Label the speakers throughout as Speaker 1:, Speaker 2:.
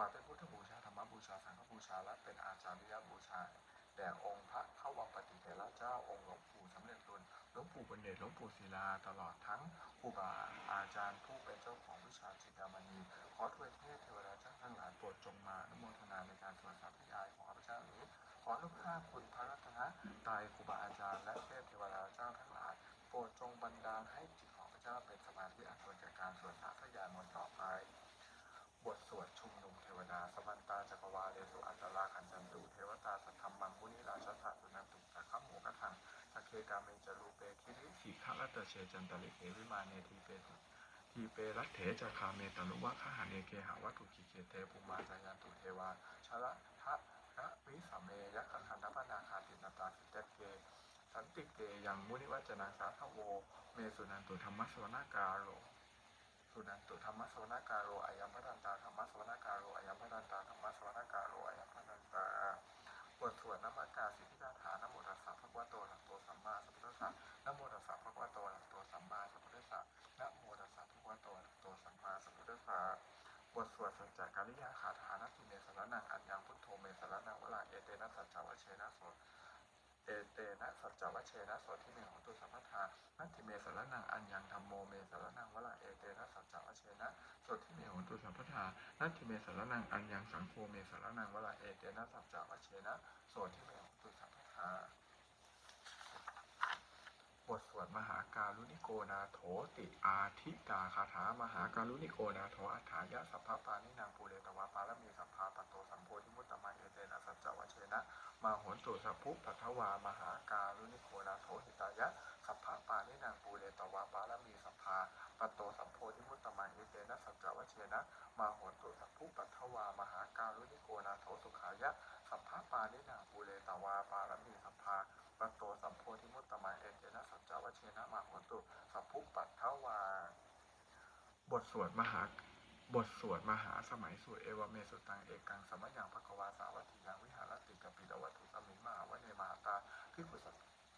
Speaker 1: วายเป็นพุทธบูชาธรรมบูชาสังฆบูชาและเป็นอาจาริยบูชาแด่องค์พระเข้าวังปฏิเถระเจ้าองค์หลวงปู่สำเร็จรุนหลวงปู่บนเดชหลวงปู่ศิลาตลอดทั้งครูบาอาจารย์ผู้เป็นเจ้าของวิชาจิตรามณีขอทวยเทพเทวดาเจ้าทั้งหลายโปรดจงมาอนุโมทนาในการสวดสาธยายของข้าพเจ้านี้ขออนุภาคุณพระรัตนตรัยครูบาอาจารย์และเทพเทวดาเจ้าทั้งหลายโปรดจงบันดาลให้จิตของพระเจ้าเป็นสมาธิอันควรแก่การสวดสาธยายมนต์ต่อไป บทสวดชุมนุมเทวดาสมันตาจักรวาเลสุอัตตราขันจันตุเทวตาสัทธรรมังมุนิราชสะสุนันตุสักขโมกะทังสักเคกาเมจรูเปคิริสีขะรัตเชจันตลิเขวิมาเนทีเปสุทีเปรัตเถจคาเมตนุวะขหาเนเกหาวัตถุกิเกเตภูมาจายันตุเทวาชละทะระวิสมเมยักขคันธปนาคาตินตาสิเตเกสันติเกยังมุนิวัจนาสาทโว เมสุนันตุธรรมสวนากาโร สุนันตุธรรมสวนาการโรอายัมพทันตาธรรมสวนาการโรอายัมพทันตาธรรมสวนาการโรอายัมพทันตาบทสวดนมัสการสิทธิาถานโมตัสสะภะคะวะโตอะระหะโตสัมมาสัมพุทธัสสะนโมตัสสะภะคะวะโตอะระหะโตสัมมาสัมพุทธัสสะนโมตัสสะภะคะวะโตอะระหะโตสัมมาสัมพุทธัสสะบทสวดสัจจการิยาคาถานะติเมสรนังอัญญังพุทโธเมสรนังวลาเอเตนะสัจจวเชนะโสเอ เตนะสัจจวัชเชนะโสที่หนึ่งของตุสัมปทานัตถิเมสรนังอัญญังธรรมโมเมสรนังวละเอเตนะสัจจวัชเชนะโสที่หนึ่งของตุสัมปทานัตถิเมสรนังอัญญังสังโฆเมสรนังวละเอเตนะสัจจวัชเชนะโสที่หนึ่งของตุสัมปทา บทสวดมหาการุณิโกนาโถติอาทิตาคาถามหาการุณิโกนาโถอัฏฐายะสัพพปานินางปูเรตวาปารมีสัพพาปตโตสัมโพธิมุตตมังเอเตนะสัจจวัชเชนะ มาหนตุสัพพุปัทวามหาการุณิโกนาโถหิตายะสัพพะปานินางปูเรตวาปารมีสัพพาปตโตสัมโพธิมุตตมังอิเตนะสัจจวัชเชนะ มาหนตุสัพพุปัทวามหาการุณิโกนาโถสุขายะ สัพพะปานินางปูเรตาวาปารมีสัพพาปตโตสัมโพธิมุตตมังเอเตนะสัจจวเชนะมาโหนตุสัพพุปัตทวา บทสวดมหาบทสวดมหาสมัยสูตรเอวเมสุตังเอกังสมยังภควาสาวัตถิยังวิหารติกปิดวัตถุสมิมหาวเนมาตาพิกุสั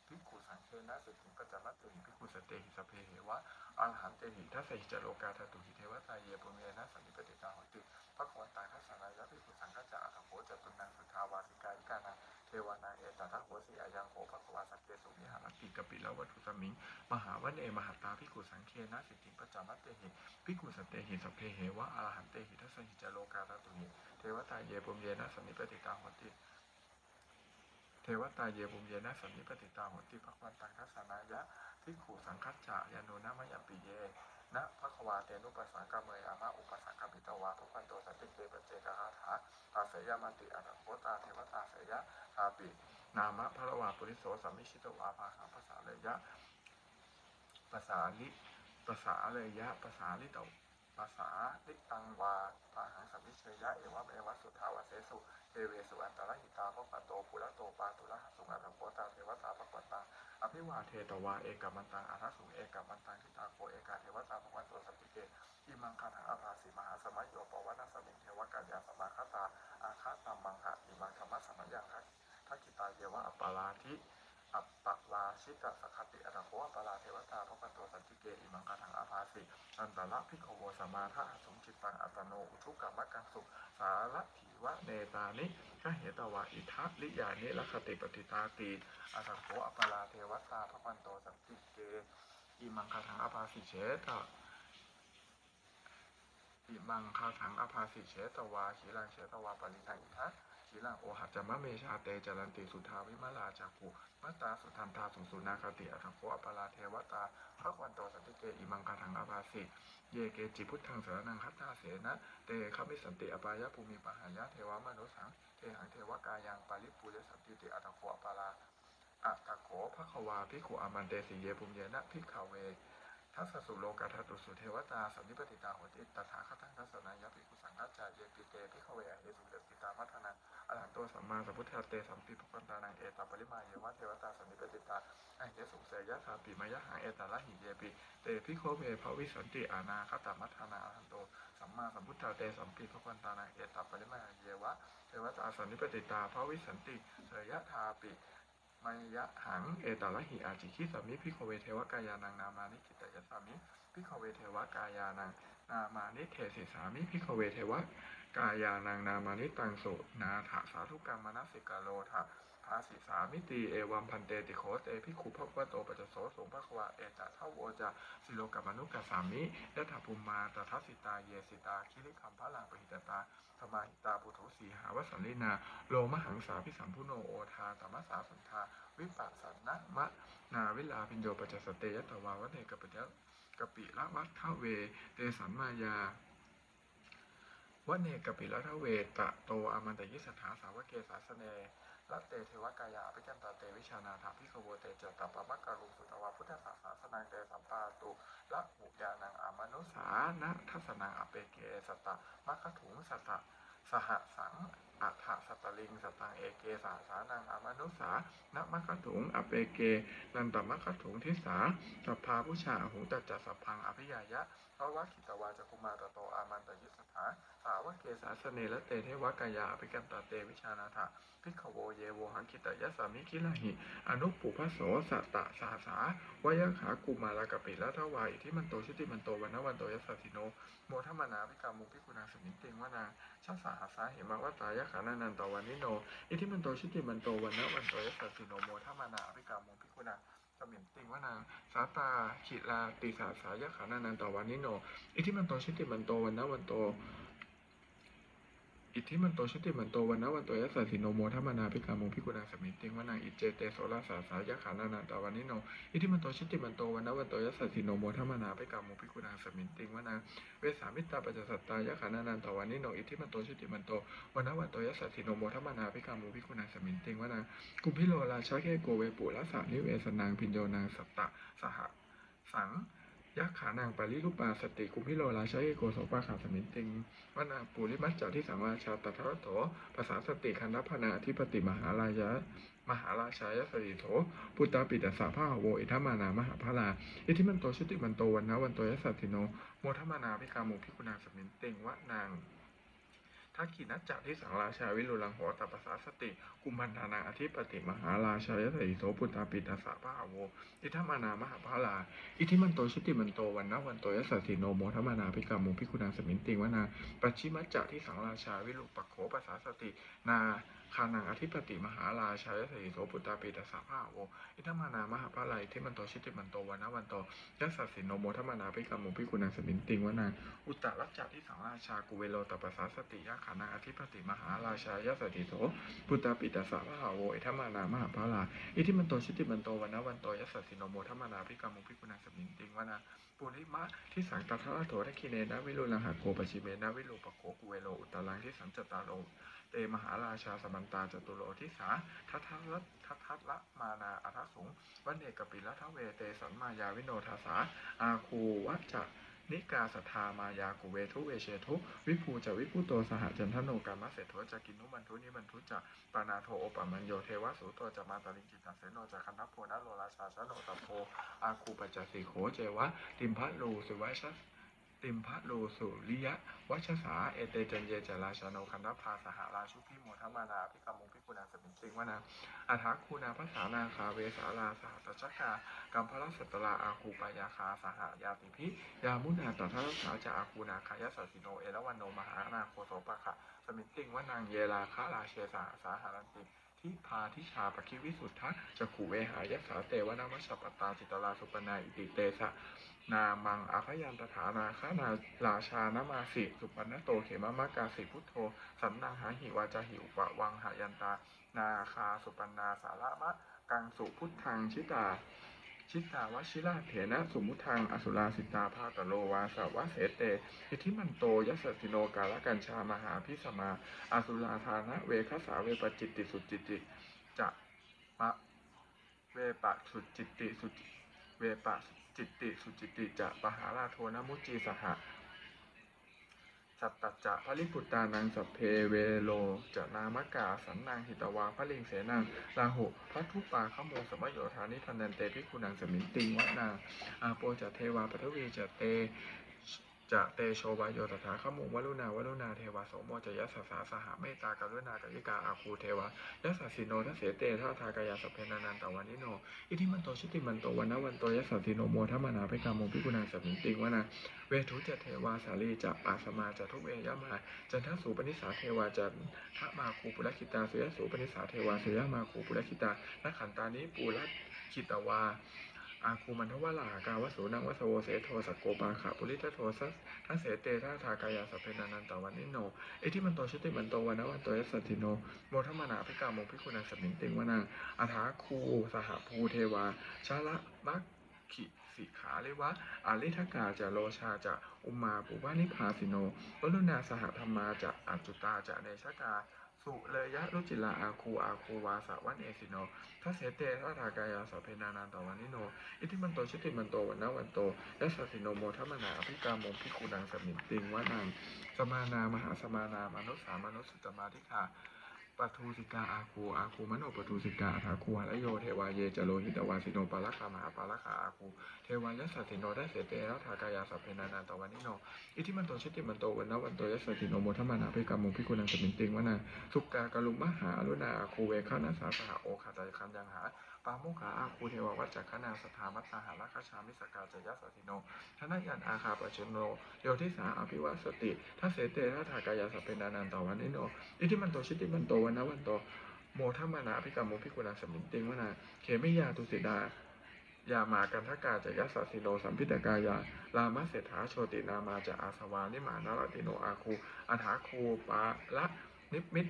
Speaker 1: พิกุสังเคนะสิทธิปัจจมัตติพิกุสเตหิสเพเหวะอัลหันเตหิทัสสิจโลกาทตุหิเทวตาเยปุเมนะสันนิปติตาหติภควตาทัสสนายะพิกุสังกัจจะอัต จตุนังสุทาวาสิกายิกานังเทวานาเอตตะโหสิอายังโหภควาสักเกสุวิหารติกปิลาวัตถุสมิงมหาวันเนมหาตาพิกุสังเคนะสิทธิปัจจมัตเตหิพิกุสเตหิสัพเพเหวะอรหันเตหิทัสสหิจโลกาตตุหิเทวตาเยปุมเยนะสันนิปติตาหติเทวตาเยปุมเยนะสันนิปติตาหติภควันตังทัสนายะพิขุสังคัจจะยานุนามยปิเย นะภควาเตนุปัสสังกามเมยอามาอุปสังกปิตวาภควันโตสันติเกปเจกะาถาตาเสยมันติอัตโคตาเทวตาเสยะทาปิ นามะพระวาปุริโสสัมมิชิตวาภาคังภาษาเลยะภาษาลิภาษาเลยยะภาษาลิตวภาษาลิตังวาปาหังสัมมิเชยะเอวะเมวะสุทาวเสสุเทเวสุอันตรหิตาภะปะโตปุระโตปาตุระสุงอัตโพตาเทวตาภะควตัง อภิวาเทตวาเอกมันตังอาทัสุเอกมันตังทิตาโคเอกาเทวตาภวันโตสัพพิเกอิมังคาถาอาภาสีมหาสมัยโยปวัตสมิงเทวกัญญาสมาคตาอาคาตัมมังหะอิมังธรรมะสมัยยังคะทักกิตาเยวะอัปปาลาธิ อัปปะลาชิตสคติอัตโคอัปปลาเทวตาพระปันโตสันติเกอิมังคาถังอาภาสิอันตระพิกขโวสมาทะสมจิตตังอัตโนอุทุกกรรมกังสุสารถีวะเนตานิขเหตวะอิทัลิยานิลัคติปฏิตาตีอัตโคอัปปลาเทวตาพระปันโตสันติเกอิมังคาถังอาภาสิเฉตะอิมังคาถังอภาสิเฉตวาขีลังเฉตวาปริทังอิทั ขีลังโอหัจจมะเมชาเตจารันติสุทาวิมลาจักขุมัตตาสุทันตาสุสุนาคติอัตโคอปลาเทวตาพระควันโตสันติเกอิมังคาถังอภาสิเยเกจิพุทธังสารนังคัตตาเสนะเตขมิสันติอปายะภูมิปหายะเทวมนุสังเทหังเทวกายังปาริปุเรสันติเตอัตโคอปลาอัตโขภควาภิกขุอามันเตสิเยปุมเยนะภิกขเว ทัสสะสุโลกาทัตุสุเทวตาสันนิปติตาโหติตถาคตังทัสนายะภิกุสังฆัจจาเยปิเตภิกขเวอเหสุเดปิตามัทนาอรหันโตสัมมาสัพุทธเตสัมปิภกันตานังเอตาปริมาเยวะเทวตาสันนิปติตาอเหสุเสยะสาปิมายะหังเอตาละหิเยปิเตภิกขเวภวิสันติอานาคตามัทนาอรหันโตสัมมาสัมพุทธเตสัมปิภกันตานังเอตาปริมาเยวะเทวตาสันนิปติตาภวิสันติเสยะทาปิ มายะหัง เอตัละหิอาจิคิสามิพิโคเวเทวกายานังนามานิจิตตยสามิพิโคเวเทวกายานังนามานิเทสิสามิพิโคเวเทว กายานังนามานิตังสุนาถาสาธุกรรมมนสิกาโลทะภาสิสามิตีเอวัมพันเตติโคเตพิขุภควโตปัจโสสงภควาเอจะเท่าโวจะสิโลกัมนุกกสามิยะถาภูมาตทัสสิตาเยสิตาคิริคัมพะลังปหิตตาธมาหิตาปุถุสีหาวสันลินาโลมหังสาพิสัมพุโนโอทาตมสาสันทาวิปัสสนะมะนาวิลาพิญโยปัจสเตยตวาวะเนกปิยะกปิละวัฏทเวเตสัมมายา วเนกปิละทเวตะโตอามันตยิสถาสาวเกสาสเนรัตเตเทวกายาภิจันตาเตวิชานาถาพิโสโวเตเจตปะมะการุสุตวาพุทธศาสนาสนางเตสัมปาตุละหุยานังอามนุสานะทัศนังอเปเกสตตะมัคคถุงสัตตะสหสัง อัฏฐสัตลิงสตังเอเกสาสานังอมนุสานะมัคถุงอเปเก นันตมัคคถุงทิสาสัพพาผู้ชาหุงตัจจสัพพังอภิยายะเพราะว่าขิตวาจะกุมารโตอามันตยุสถาสาวเกสาสเนละเตเทวกายาอภิกันตาเตวิชานาถาพิขโวเยโวหังคิตยสามิคิลหิ อนุปุพโสสัตตะสาสาวายขากุมารกปิละทวายที่มันโตชุติมันโตวันนวันโตยสสสิโนโมทมนาภิกามุพิกุณาสมิติงวนาชัสสะหาสาเหมวัตตายะขานานันตวันนิโน อิทิมันโตชิติมันโตวันนะวันโตยสสสิโนโมทัมานาอภิกามพิกุณาสมิงติงวนาสาตาขิลาติสาสายะขานานันตวันนิโน อิทิมันโตชิติมันโตวันนะวันโต อิทธิมันโตชุติมันโตวันนะวันโตยัสสะสิโนโมทัมานาภิกามุพิกุณาสมิติงวนาอิเจเตโสลาสาสายะขานานันตวันนิโนอิทธิมันโตชุติมันโตวันนะวันโตยัสสะสิโนโมทัมานาภิกามุพิกุณาสมิติงวนาเวสามิตาปัจจสัตตายะขานานันตวันนิโนอิทธิมันโตชุติมันโตวันนวันโตยัสสะสิโนโมทัมานาภิกามุภิกุณาสมิติงวนากุมพิโลราชาเกโกเวปุละสานิเวสนางพินโยนางสัตตะสหสัง ยักขานางปาริรูปาสติคุมพิโลราชัยโกโสปาขาสมินติงวนาปุริมัจจาที่สังวาชาตถะโถภาษาสติคันพนาธิปติมหาลายะมหาราชายสริโถพุตตาปิตสสะพาโวอิทัมมานามหาพลาอิทิมันโตชุติมันโตวันนะวันโตยัสสะสิโนโมทัมานาพิกามุพิคุณาสมินติงวะนาง ทักขินัจจะที่สังราชาวิรุลังโหตปัสสาสติ กุมันธานาอธิปติมหาราชายสติโสปุตตาปิตาสาภาโวอิทัมานามหาพลา อิทิมันโตชุติมันโตวันนวันโตยัสสะสิโนโมทัมมานาภิกามุภิกุณาสมินติงวนาปัชิมัจจะที่สังราชาวิรุปโขปัสสาสติ นา คานังอธิปติมหาราชายสริโสปุตตาปิตาสาภาโวอิทัมมานามหาภาลัยเทมันโตชิติมันโตวันนะวันโตยัสสสินโนโมทัมมานาภิกามุภิกุณาสมินติงวนาอุตตรัจจะที่สังราชากุเวโลตปัสสาสติยะขานังอธิปติมหาราชายสริโสปุตตาปิตาสาภาโวอิทัมมานามหาภาลาอิทิมันโตชิติมันโตวันนะวันโตยัสสสินโนโมทัมมานาภิกามุภิกุณาสมินติงวนาปุริมะที่สังตถะโถทัคคิเนนะวิโรลังหะโกปชิเมนะวิโรปโขกุเวโลอุตตรังที่สังจตาโล เตมหาราชาสมันตาจตุโลทิสาทัททัตทัทัละมานาอัทสุงวันเนกปิละทะเวเตสันมายาวิโนทาสาอาคูวัจจะนิกาสัทธามายากุเวทุเวเชทุวิภูจะวิภูโตสหจันทโนกามะเสถโจะกินุมันทุนิมันทุจะปานาโทโอปมัญโยเทวสุโตจะมาตาลิงจิตตเสโนจะคันทโพนะโลราชาชโนตัโพอาคูปัจจสิโขเจวะติมพะลูสุวัช ติมพะโลสุริยะวัชสาเอเตจันเยจราชาโนคันธพาสหราชุพิโมทมานาพิกามุพิกุณาสมิงสิงวนาอาทาคูนาภาษานาคาเวสาลาสหตชกากัมพลสัตตลาอาคูปายาคาสหายาติพิยามุนาตถาสาจาอาคูนาคายสัสิโนเอรวันโนมหานาโคโสปะคะสมิงติงวนางเยลาคาราเชสาสาหารันติทิพาทิชาปคิวิสุทธะจะขูเวหายสาเตวนามัชปตตาจิตลาสุปนาอิติเตสะ นามังอาพยันตถานาคานาราชานมาสิสุปันนโตเขมามากาสิพุทโธ สันนังหาหิวาจาหิอุปะวังหายันตา นาคาสุปันนาสาระมะ กังสุพุทธังชิตา ชิตาวชิราเถนะ สมุทังอสุราสิตาภาตโลวาสาวะเสเตอิทิมันโตยัสสติโนกาลกัญชามหาพิสมา อสุราธานะเวคสาเวปจิตติสุจิติจะมะเวปะสุจิตติสุเวปะ จิตติสุจิติจะปหาราโทนมุจีสหะสัตตจะพระลิปุตตานังสัพเพเวโลจะนามกาสันนางหิตวาพระลิงเสนางราหุพระทุปาขโมสมโยธานิพันเตพิคุณังสมินติงวะนางอาโปจะเทวาปทวีจะเต จะเตโชวายโยตถาขมุวรุณาวรุณาเทวาโสโมจะยัสสาสหเมตตากรุณากยิกาอาคูเทวายัสสิโนทัสเสเตทัทากายาสเพนานันตวันิโน อิทิมันโตชุติมันโตวันนวันโตยัสสิโนโมทัมนาภิกามโมภิกุณาสัมมิติงวนาเวทุจะเทวาสาลีจะอาสมาจะทุเวยมาจันทสูปนิสาเทวาจันทะมาคูปุรคิตาสุยสูปนิสาเทวาสุยมาคูปุรคิตานักขันตานิปุรคิตวา อาคูมันทวลากาวสูนังวัสโวเสโทสกโกปาขาปุริทโทสัสทัเสเตทัทากายาสเพนานันตวันนิโนเอทิมันโตชุติมันโตวันนวันโตยัสสติโนโมทมมนาภิกามโมภิกุณาสัมมิติงวนาอาถาคูสหภูเทวาชาละมักขิสิขาเลวะอาลิทกาจะโลชาจะอุมาปุวานิพาสิโนวรุณาสหธรรมาจะอัจจุตาจะเนชกา สุเลยะรุจิลาอาคูอาคูวาสะวันเอสิโนทัสเสเตทัศากายาสะเพนานานตวันนิโน อิทิมันโตชิติมันโตวันนาวันโตและสสสิโนโมทัมนาอภิกามมพิคูนังสมิตติงวานังสมานา มหาสมานา มนุสสา มนุสสุตมาทิคา ปทูสิกาอาคูอาคูมโนปทูสิกาอาถาคูหะโยเทวาเยจโลหิตวาสิโนปาลคามหาปาลคาอาคูเทวายัสสสิโนได้เสเตระทากายาสัพเพนานันตวันนิโนอิทิมันโตชิติมันโตวันนวันโตยัสสสิโนโมทัมมนาภิกามโมพิคูนังสมินติงวนาสุกากาลุมหาอรุณาอาคูเวคานาสาสหโอคาจายคันยังหา ปาโมกขาอาคูเทววัจจคณาสถามัตตาหาราคชามิสกาจยัสสติโนทนายันอาคาปชโนโยทิสาอภิวัสติทัสเสเตทัทากายาสพเพนานันตวันนิโนอิทิมันโตชิติมันโตวันนวันโตโมทัมมานาภิกรรมโมภิกุณาสมิงติงวนาเขมิยาตุสิดายามากันทกาจะยัสสิโนสัมพิตกายาลามะเศรษฐาโชตินามาจะอาสวานิมานารติโนอาคูอัฏฐาคูปาละนิมิต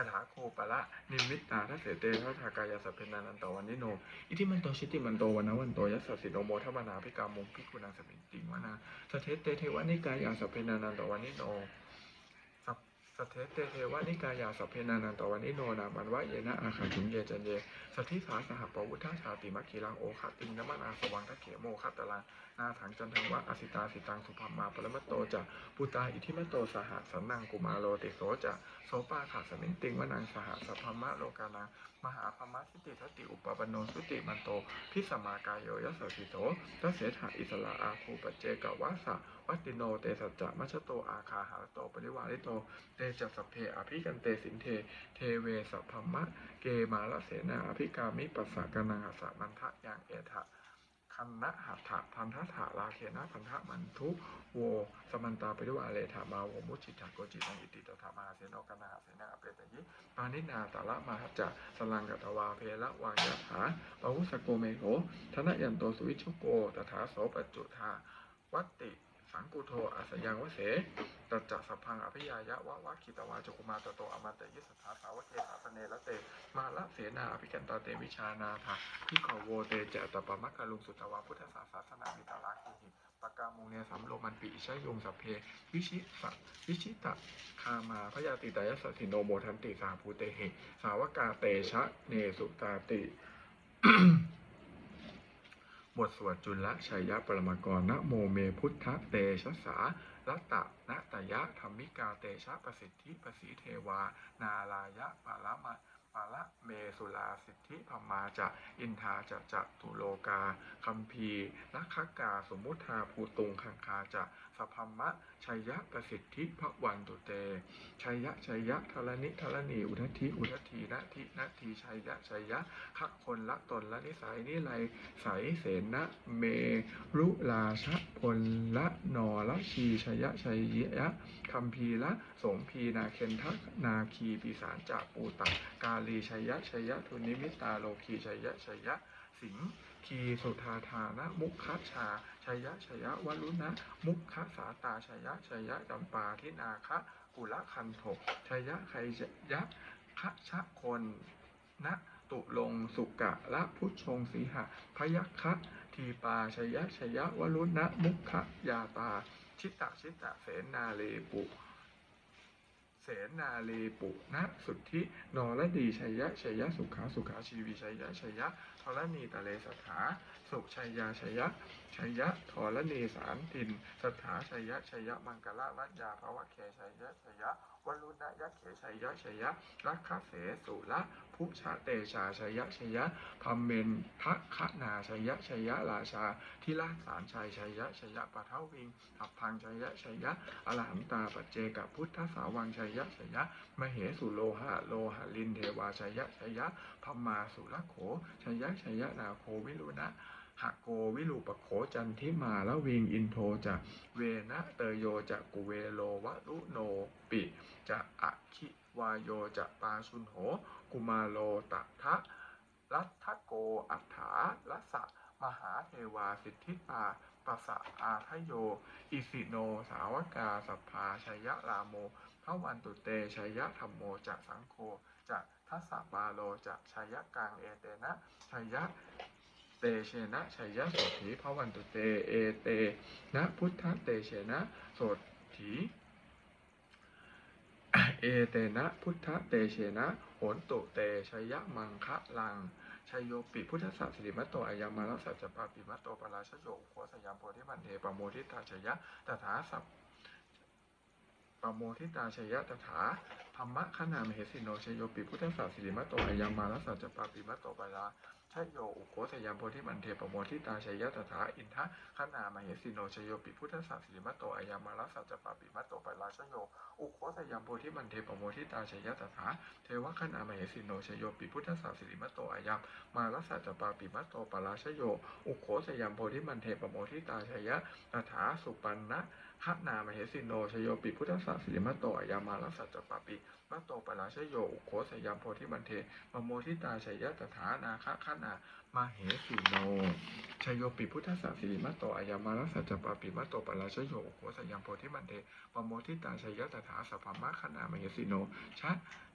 Speaker 1: อัฏฐาโคปะละนิมิตตาทัสเสเตทัทากายาสพเพนานันตวันนิโน อิทิมันโตชิติมันโตวันนวันโตยัสสสิโนโมทัมนาภิกามุงพิกุณังสมิงติงวนาสเทเตเทวานิกายาสพเพนานันตวันนิโน สัทเทเตเทวานิกายาสพเพนานันตวันนิโนนามันวะเยนะอาขันถุงเยจันเยสัทธิสาสหปวุฒาชาติมัคคีรังโอคติงนมนาสวังทะเขโมคาตลังนาถังจันทังวะอสิตาสิตังสุภมาปรมตโตจะปุตาอิทิมโตสหสันนังกุมาโลติโสจะโสปาขาสมิงติงวนังสหสัพพมะโลกานัง มหาพมะทิติทติอุปปปโนสุติมันโต พิสมากายโยยัสสิโตทัสเสถาอิสระอาคูปเจกวาสะวัตติโนเตสัจจะมัชโตอาคาหาโตปริวาริโต เตจัสสพเพอภิกันเตสินเท เทเวสัพพมะ เกมาลเสนาอภิกามิปัสสะกนังหัสะมันทะยังเอทะ คันนะหัตถะทันทะถะลาเคนะพันธะมันทุโวสมันตาไปด้วยอาเลธามาโวมุชิตาโกจิตังอิติตถามาเสนกนาเสนาเปตยิปานินาตาละมาหจะสลังกัตวาเพละวางยะถาปวุสโกเมโหธนยันโตสุวิชุโกตถาโสปจุธาวัตติ สังกุโทอัสยังวเสตัจจะสัพพังอภิยายะวะวะคิตวาจุกุมาตโตอมันตยิสถาสาวเกสาสเนละเตมาละเสนาอภิกันตาเตวิชานาถาพิขโวเตเจตปมัคคลุงสุตวาพุทธศาสสนามิตาลาคิหิปกามุงเนสัมโลมันปิอิชยงสัพเพวิชิสะวิชิตะคามาพยาติตายสสติโนโมทันติสาภูเตเหสาวกาเตชะเนสุตาติ บทสวดจุลชัยยะปรมกรณโมเมพุทธเตชะสาลัตตะนะตยะธรรมิกาเตชะประสิทธิประสีเทวา นาลายะปาละมะปาละเมสุลาสิทธิพมมาจะอินทาจะจะตุโลกาคัมภีนักขกาสมมุทาภูตุงคังคาจะ สพมมะชัยยะประสิทธิพระวันตุเตชัยยะชัยยะทรณิทรณีอุทธิอุทธีนาทินาทีชัยยะชัยยะขะคนละตนละนิสัยนิไลใสเสนะเมรุลาชะพลละนอละชีชัยยะชัยยะคัมภีละสงพีนาเคนทักนาคีปีสารจาปูตากกาลีชัยยะชัยยะทุนิมิตาโลคีชัยยะชัยะสิงคีสุธาธานะมุขชา ชยะชยะวรุณะ มุขสาตาชยะชยะจำปาทินาคะกุละคันโถชยะไคชยะคะชะคนนะตุลงสุกะละพุชงสีหะพยัคคะทีปาชยะชยะวรุณะมุขยาตา ชิตะชิตะเสนาเลปุเสนาเลปุณสุทธินรดีชัยยะชัยยะสุขาสุขาชีวีชัยยะชัยยะธรณีตะเลสถา สุชัยยาชยะชัยยะธรณีสารติน สถาชัยยะชัยยะมังกละรัตยาภวะเคชัยยะชัยยะวรุณยะเขชัยยะชัยยะรักขเสสุละพุชาเตชาชัยยะชัยยะพัมเมนทะคะนาชัยยะชัยยะราชาทิลาสารชัยชัยยะชัยยะปะเทวิงอับพังชัยยะชัยยะอรหันตาปัจเจกพุทธสาวังชัยยะชัยยะมเหสุโลหะโลหะลินเทวาชัยยะชัยยะพมมาสุรโขชัยยะชัยยะนาโควิรุณะหะโกวิรูปโขจันทิมาละวิงอินโทจะเวนะเตโยจะกุเวโลวะรุโนปิจะอะคิวายโยจะปาชุนโห กุมาโลตะทะรัตทโกอัฏฐาลัสะมหาเทวาสิทธิปาปัสสะอาทโย อิสิโน สาวกาสัพพาชัยะรามโมพระวันตุเตชัยยะธรรมโมจะสังโฆจะ ทัสสะบาโลจะชัยยะกังเอเตนะชัยยะเตเชนะชัยยะโสถีพระวันตุเตเอเตนะพุทธเตเชนะโสถีเอเตนะพุทธเตเชนะโหนตุเตชัยยะมังคะลังชัยโยปิพุทธสัสสิริมัตโตอายามาลสัจจปาปิมัตโตปราชโยโคสยามโพธิมันเทปโมทิตาชัยยะตถาสัพ ปโมทิตาชยะตถาธรรมะขนามเหสิโนชโยปิพุทธศาสสิริมัตโตอายามาลสัจจปาปิมัตโตปาลาชโยอุโคสยามโพธิมันเทปโมทิตาชยะตถาอินทะขนามเหสิโนชโยปิพุทธศาสสิริมัตโตอายามาลสัจจปาปิมัตโตปาลาชโยอุโคสยามโพธิมันเทปโมทิตาชยะตถาเทวะขนามเหสิโนชโยปิพุทธศาสสิริมัตโตอายามาลสัจจปาปิมัตโตปาลาชโยอุโคสยามโพธิมันเทปโมทิตาชยะตถาสุปันนะ ขนามเหสิโนชโยปิพุทธศาสสิริมัตโตอยามาลสัจจปาปิมัตโตปราชโยอุโคสยามโพธิมันเทมโมทิตาชัยยะตถานาคะขนามาเหสิโนชโยปิพุทธศาสสิริมัตโตอยามาลสัจจปาปิมัตโตปราชโยอุโคสยามโพธิมันเทมโมทิตาชัยยะตถาสัพพมะขนามเหสิโนชะ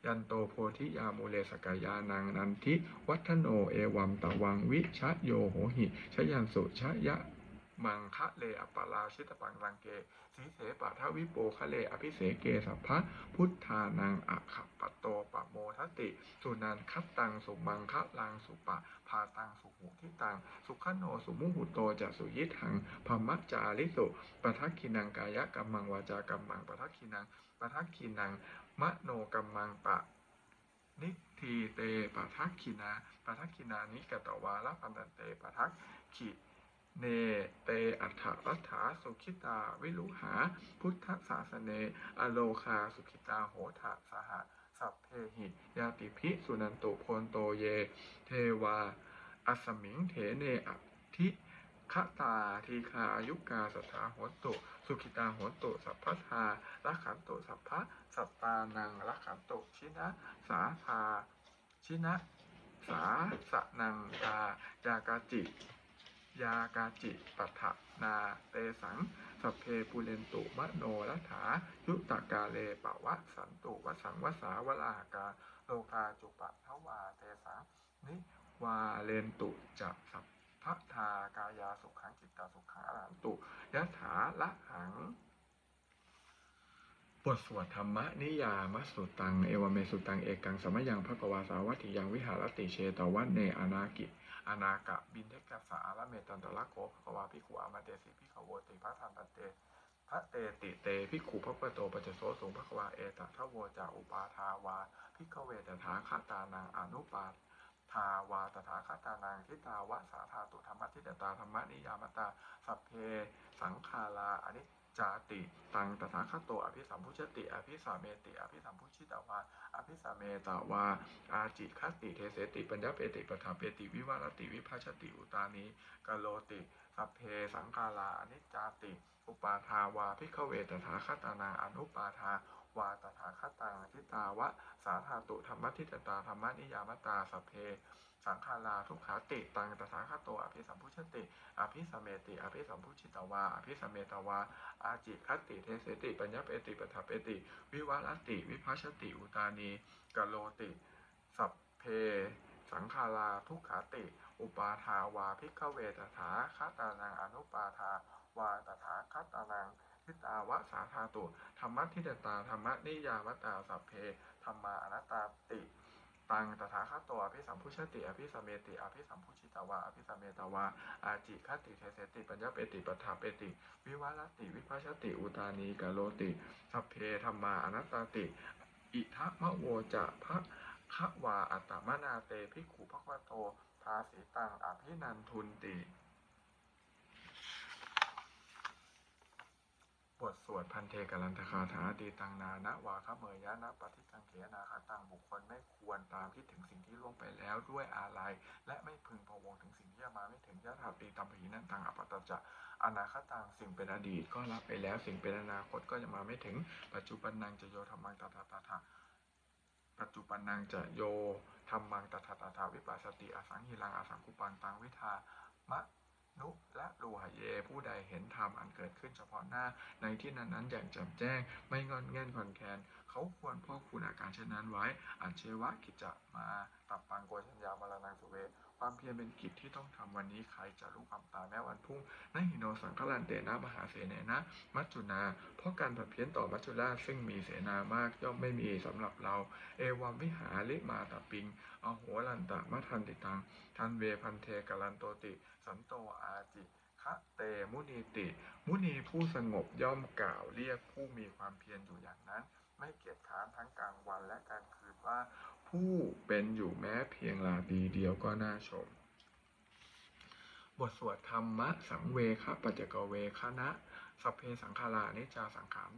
Speaker 1: ยันโตโพธิยามูเลสกายานังนันทิวัฒโนเอวัมตะวังวิชะโยโหหิชยันสุชะยะ มังคะเลอปาราชิตปังรังเกสีเสปะทวิโปคะเลอภิเสเกสัพพะพุทธานังอะขปโตปะโมทติ สุนันคัตตังสุมังคะลังสุปะพาตังสุหุทิตัง สุขโนสุมุหุโตจะสุยิทังพมัจจาริสุปทักขินังกายกัมมังวาจากัมมังปทักขินังปทักขินังมโนกัมมังปะนิทีเตปะทักขินาปะทักขินานิกตวาลพันตันเตปะทักขิ เนเตอัฏฐรัฐาสุขิตา วิรุหา พุทธศาสเน อโลคาสุขิตาโหทะสหสัพเพหิยาติพิสุนันตุโพนโตเย เทวาอสมิงเถเนอทิคตาทีคาอายุกาสถาโหนตุสุขิตาโหนตุสัพพทารักขันตุสัพพะสัตตานังรักขันตุชินะสาธาชินะสาสนังตายากาจิ ยากาจิปัฏฐนาเตสังสัพเพปุเรนตุมโนรัฐายุตกาเลปะวะสันตุวสังวสาวลากาโลกาจุปะทวาเตสังนิวาเลนตุจะสัพพทากายาสุขังจิตตาสุขังอรันตุยะถาละหังบทสวดธรรมนิยามัสุตัง เอวเมสุตัง เอกังสมยังพระกวาสาวัติยังวิหารติเชตวันเนอนากิ อานากะบินเทกัสสะอาระเมตันตละโกภควาภิขุอามาเตสิภิขโวติพระทันตเตพระเตติเตภิขุพระปโตปัจจโสสุงภควาเอตทะโวจาอุปาทาวาภิกขเวตถาคตานังอนุปาทาวาตถาคตานังทิตาวะสาธาตุธรรมทิตตาธรรมนิยามตาสัพเพสังคาราอันิจ จาติ ตังตถาคตโตอภิสัมพุชติ อภิสาเมติ อภิสัมพุชิตวา อภิสาเมตาวา อาจิคติเทเสติ ปัญญาเปติปทาเปติ วิวารติ วิภาชติ อุตานีกโลติสัพเพสังคาราอนิจจาติ อุปาทาวาพิกเวตถาคตานาอนุปาทาวาตถาคตังทิตาวะ สาธาตุธรรมทิตตาธรรมนิยามตาสัพเพ สังขาราทุกขาติตังตถาคตโตอภิสัมพุชติ อภิสเมติ อภิสัมพุชิตวา อภิสเมตวา อาจิคติเทเสติ ปัญญาเปติปทาเปติ วิวารติ วิภาชติ อุตานีกโลติ สัพเพ สังขาราทุกขาติ อุปาทาวาพิกเวตถาคตานังอนุปาทาวาตถาคตานังทิตาวะสาธาตุธรรมะทิตตาธรรมะนิยามตาสัพเพธรรมานัตตาติ ตังตถาคตโตอภิสัมพุชติอภิสัมเมติอภิสัมพุชิตาวาอภิสัมเมตาวาอาจิคติเทเสติปัญญาเปติปัฏฐาเปติ วิวัลติ วิภัชติ อุตานีกาโลติสัพเพธรรมาอนัตตาติ อิทัมะโวจะพระคะวาอัตตมนาเตภิกขุภควโตทาสีตังอภินันทุนติ บทสวดพันเทกัลันทคาถาตีตังนานะวาคะเมยยะนะปฏิกังเขนาคาตังบุคคลไม่ควรตามที่ถึงสิ่งที่ล่วงไปแล้วด้วยอาลัยและไม่พึงพวงถึงสิ่งที่จะมาไม่ถึงยะถาตีตัมปีนันตังอปตตจะอนาคตังสิ่งเป็นอดีตก็รับไปแล้วสิ่งเป็นอนาคตก็จะมาไม่ถึง ปัจจุบันนังจะโยธรรมังตถาตถาปัจจุบันนังจะโยธรรมังตถาตถาวิปัสสติอสังหิรังอสังคุปังตังวิทามะ นุและรูหะเย ผู้ใดเห็นธรรมอันเกิดขึ้นเฉพาะหน้าในที่นั้นนั้นอย่างแจ่มแจ้ง ไม่งอนแง่นขอนแคนเขาควรพ่อคุณอาการเช่นนั้นไว้ อันเชวะกิจจะมาตับปังโกชัญญามรณังสุเว ความเพียรเป็นกิจที่ต้องทำวันนี้ใครจะรู้ความตายแม้วันพุ่งนหิโนสังฆลันเตนะมหาเสนนะ มัจจุนา เพราะการผัดเพี้ยนต่อมัจจุราชซึ่งมีเสนามากย่อมไม่มีสำหรับเรา เอวัมวิหาลิมาตปิงอโหลันตะมะทันติตัง ทันเวพันเทกลันโตติ สันโตอาจิคะเตมุนีติ มุนีผู้สงบย่อมกล่าวเรียกผู้มีความเพียรอยู่อย่างนั้น ไม่เกียจค้านทั้งกลางวันและกลางคืนว่า ผู้เป็นอยู่แม้เพียงลาดีเดียวก็น่าชม บทสวดธรรมะสังเวคะปัจจกเวคะนะสัพเพสังขารานิจจาสังขาร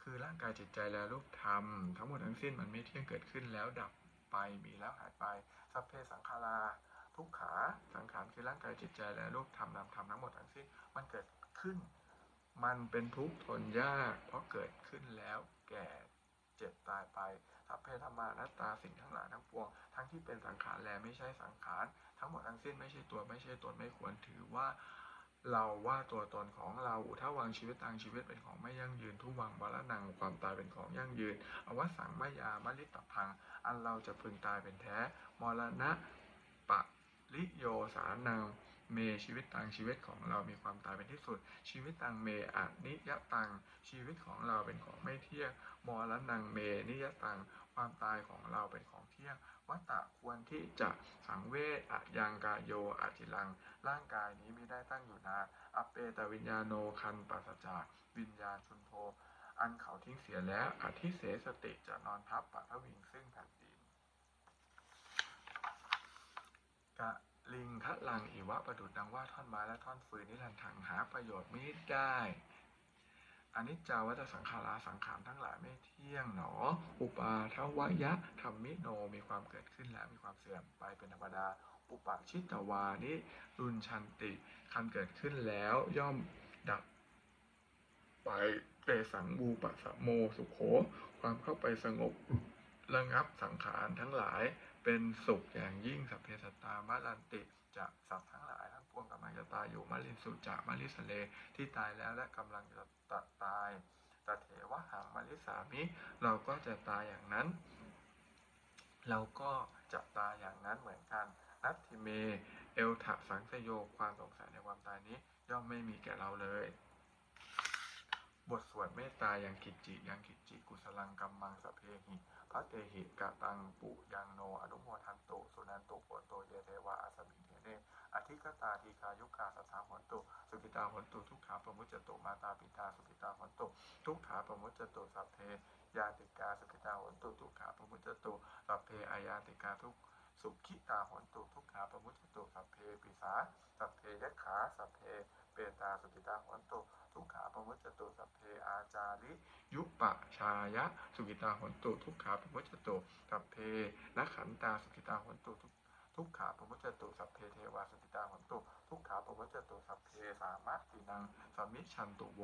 Speaker 1: คือร่างกายจิตใจและรูปธรรม ทั้งหมดทั้งสิ้นมันไม่เที่ยงเกิดขึ้นแล้วดับไปมีแล้วหายไปสัพเพสังขารา ทุกขาสังขารคือร่างกายจิตใจและรูปธรรมนามธรรมทั้งหมดทั้งสิ้นมันเกิดขึ้น มันเป็นทุกข์ทนยาก เพราะเกิดขึ้นแล้วแก่เจ็บตายไปสัพเพธรรมานัตตาสิ่งทั้งหลายทั้งปวง ทั้งที่เป็นสังขารและไม่ใช่สังขาร ทั้งหมดทั้งสิ้นไม่ใช่ตัวไม่ใช่ตนไม่ควรถือว่าเราว่าตัวตนของเราถ้าวางชีวิตทางชีวิตเป็นของไม่ยั่งยืนทุวังบาลนังความตายเป็นของยั่งยืน อวสังมายามลิตพัง อันเราจะพึงตายเป็นแท้ มรณะ ลิโยสานังเมชีวิตตังชีวิตของเรามีความตายเป็นที่สุด ชีวิตตังเมอะนิยตังชีวิตของเราเป็นของไม่เที่ยงมรณังเมนิยตังความตายของเราเป็นของเที่ยงวัตตะควรที่จะสังเวชอะยังกายโยอะจิลัง ร่างกายนี้ไม่ได้ตั้งอยู่นานอเปตวิญญาโนคันปัสจาวิญญาณชุนโทอันเขาทิ้งเสียแล้วอธิเสสติจะนอนทับปัทวิงซึ่งแผ่นดิน กะลิงคะลังอีวะประดุดดังว่าท่อนไม้และท่อนฟืนนิรันดร์ถังหาประโยชน์ม่ได้อนิจจาวัตสังขาราสังขารทั้งหลายไม่เที่ยงหนอ อุปาทวยะธรรมิโนมีความเกิดขึ้นและมีความเสื่อมไปเป็นธรรมดา อุปาชิตวานิรุนชันติคันเกิดขึ้นแล้วย่อมดับไปเตสังบูปะสะโมสุโขความเข้าไปสงบระงับสังขารทั้งหลาย เป็นสุขอย่างยิ่งสัพเพสัตตามะลันติจะสัตว์ทั้งหลายทั้งปวงกำลังจะตายอยู่มะลินสุจะมะลิสเลที่ตายแล้วและกำลังจะตายตเถวะหังมะลิสามิเราก็จะตายอย่างนั้น เราก็จะตายอย่างนั้นเหมือนกันนัตทิเม เอลถะสังสโยความสงสัยในความตายนี้ย่อมไม่มีแก่เราเลย บทสวดเมตตายังกิจจิยังกิจจิกุสลังกัมมังสพเพหิพระเตหิกะตังปุยังโนอนุโมทันตุสุนันตุโปโตเยเทวะอาสมิงเทเนอธิกตาทีคายุกาสถาหนตุสุกิตาหนตุทุกขาปมุจจตุมาตาปิตาสุกิตาหนตุทุกขาปมุจจตุสัพเพยาติกาสุกิตาหนตุทุกขาปมุจจตุสัพเพอายาติกาทุก สุขิตาหนตุทุกขาปมุจตุสัพเพปิสาสัพเพยะขาสัพเพเปตาสุกิตาหนตุทุกขาปมุจตุสัพเพอาจาริยุปะชายะสุกิตาหนตุทุกขาปมุจตุสัพเพนักขันตาสุกิตาหนตุทุกทุกขาปมุจตุสัพเพเทวาสุกิตาหนตุทุกขาปมุจตุสัพเพสามะตินังสมิชชันตุโว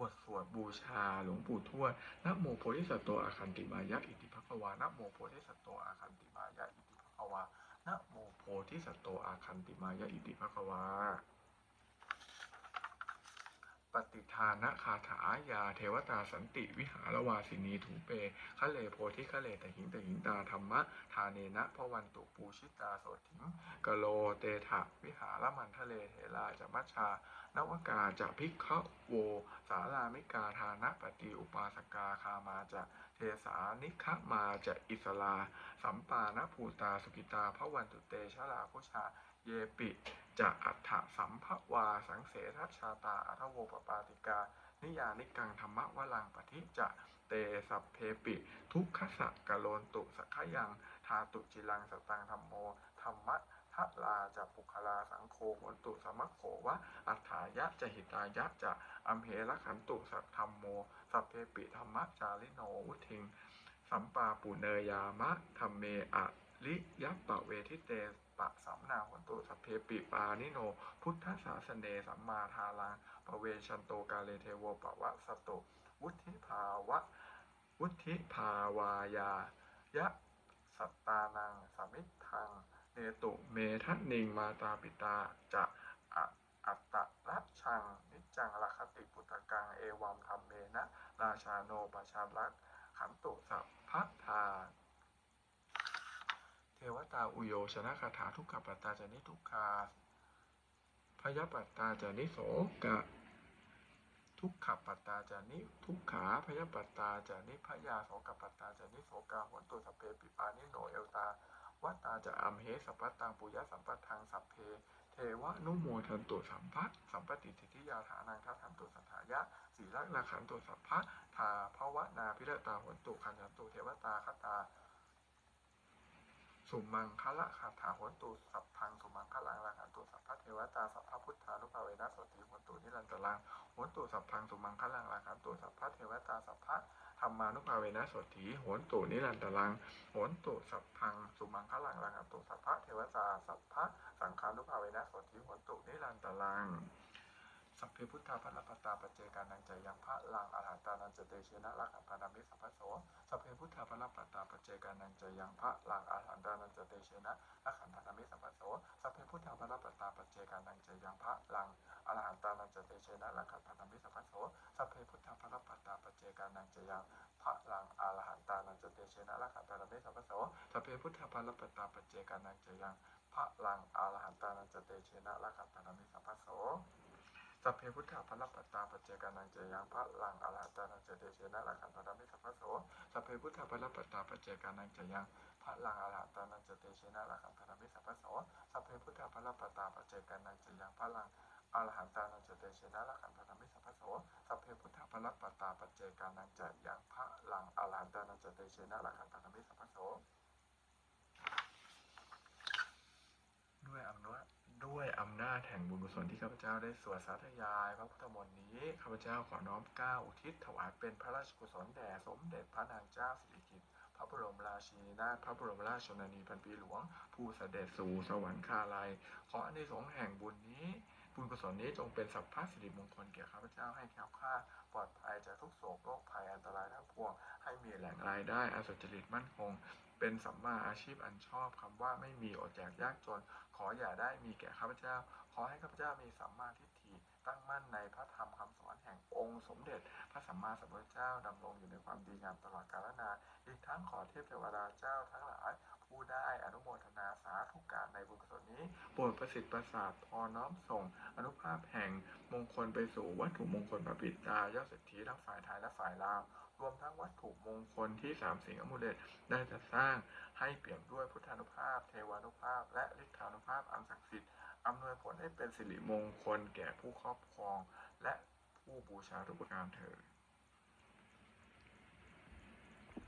Speaker 1: บทสวดบูชาหลวงปู่ทวดนะโมโพธิสัตว์โตอาคันติมายะอิติภควานะโมโพธิสัตว์โตอาคันติมายะอิติภควานะโมโพธิสัตว์โตอาคันติมายะอิติภควา ปฏิทานะคาถายาเทวตาสันติวิหารวาสินีถูเปคะเลโพธิคะเลแต่หิงแต่หิงตาธรรมะทาเนนะพวันตุปูชิตาโสถิงกโลเตถะวิหารมันทะเลเทลาจะมัชชานวกาจะพิกขโว สารามิกาทานะปฏิอุปาสกาคามาจะเทสานิคะมาจะอิสลา สัมปานภูตาสุกิตาพระวันตุเตชะลาพุชาเยปิ จะอัฏฐสัมภวาสังเสทัชชาตาอัทโวปปาติกา นิยานิกังธรรมวลังปฏิจะเตสัพเพปิ ทุกขสะกะโลนตุสักขยังทาตุจิลังสตังธรรมโมธรรมะทะลาจะปุคลาสังโฆโหนตุสมัคโขวะอัฏฐายะจะหิตายะจะอัมเหระขันตุสัทธรรมโม สัพเพปิธรรมะจาริโนวุทิง สัมปาปุเนยามะธรรมเมอะลิยัปปะเวทิเต ปะสัมนาหันตุสเพปิปานิโน พุทธศาสเนสัมมาทาลังปะเวชันโตกาเลเทโวปะวะสตุวุธิภาวะ วุธิภาวายายะสัตตานังสมิทังเนตุเมทันิงมาตาปิตาจะอะอัตตะรัชัง นิจังละคติปุตตกังเอวัมธรรมเมนะ ราชาโนปชาลักขันตุสัพพทา เทวตาอุโยชนะคาถาทุกขปัตตาจานิทุกขาพยปัตตาจานิโสกะ ทุกขปัตตาจานิทุกขาพยปัตตาจานิพยาโสกปัตตาจานิโสกาหนตุสัพเพปิปานิโนเอลตาวัตตาจะอัมเหสัพพตังปุยะสัมปทังสัพเพ เทวะนุโมทันตุสัมภัสัมปติทิทิยาฐานังทัทันตุสัทธายะสีลักษณขันตุสัพพะทาภวนาพิรตาหนตุขันยันตุเทวตาคตา สุมังคละคาถาหนตุสัพพังสุมังคลังลังหันตุสัพพะเทวตาสัพพะพุทธานุภาเวนะสติหนตุนิรันตรังหนตุสัพพังสุมังคลังลังหันตุสัพพะเทวตาสัพพะธรรมานุภาเวนะสติโหนตุนิรันตรังโหนตุสัพพังสุมังคลังลังหันตุสัพพะเทวตาสัพพะสังฆานุภาเวนะสติโหนตุนิรันตรัง สัพเพพุทธาภรปตาปเจกานังใจยังพระลังอรหันตานันจเตเชนะลักขันธานามิสัพพโสสัพเพพุทธาภรปตาปเจกานังใจยังพระลังอรหันตานันจเตเชนะลักขันธานามิสัพพโสสัพเพพุทธาภรปตาปเจกานังใจยังพระลังอรหันตานันจเตเชนะลักขันธานามิสัพพโสสัพเพพุทธาภรปตาปเจกานังใจยังพระลังอรหันตานันจเตเชนะลักขันธานามิสัพพโสสัพเพพุทธาภรปตาปเจกานังใจยังพระลังอรหันตานันจเตเชนะลักขันธานามิสัพพโส สัพเพพุทธาภลปัตตาปัจเจกานังเจยังพระลังอรหัตตานังเจเตเชนะลักขันธามิสัพพะโสสัพเพพุทธาภลปัตตาปัจเจกานังเจยังพระลังอรหัตตานังเจเตเชนะลักขันธามิสัพพะโสสัพเพพุทธาภลปัตตาปัจเจกานังเจยังพระลังอรหันตานังเจเตเชนะลักขันธามิสัพพะโสสัพเพพุทธาภลปัตตาปัจเจกานังเจยังพระลังอรหันตานังเจเตเชนะลักขันธามิสัพพะโสด้วยอำนาจ ด้วยอำนาจแห่งบุญกุศลที่ข้าพเจ้าได้สวดสาธยายพระพุทธมนต์นี้ข้าพเจ้าขอน้อมก้าอุทิศถวายเป็นพระราชกุศลแด่สมเด็จพระนางเจ้าสิริกิติ์พระบรมราชินีนาถพระบรมราชชนนีพันปีหลวง ผู้เสด็จสู่สวรรคาลัยขออานิสงส์แห่งบุญนี้ บุญกุศลนี้จงเป็นสัพพะสิริมงคลแก่ข้าพเจ้าให้แคล้วคลาปลอดภัยจากทุกโศกโรคภัยอันตรายทั้งปวง ให้มีแหล่งรายได้อันสุจริตมั่นคง เป็นสัมมาอาชีพอันชอบคำว่าไม่มีอดอยากยากจน ขออย่าได้มีแก่ข้าพเจ้า ขอให้ข้าพเจ้ามีสัมมาทิฏฐิ ตั้งมั่นในพระธรรมคำสอนแห่งองค์สมเด็จ พระสัมมาสัมพุทธเจ้าดำรงอยู่ในความดีงามตลอดกาลนานอีกทั้งขอเทพเทวดาเจ้าทั้งหลายผู้ได้อนุโมทนาสาธุการในบุญกุศลนี้โปรดประสิทธิ์ประสาทพอน้อมส่ง อนุภาพแห่งมงคลไปสู่วัตถุมงคลประปิตตายอดเศรษฐีทั้งฝ่ายไทยและฝ่ายลาวรวมทั้งวัตถุมงคลที่สามสิ่งอมุเลตได้จะสร้างให้เปี่ยมด้วยพุทธานุภาพ เทวานุภาพ และฤทธานุภาพอันศักดิ์สิทธิ์ อำนวยผลให้เป็นสิริมงคลแก่ผู้ครอบครอง และผู้บูชาทุกประการเถิด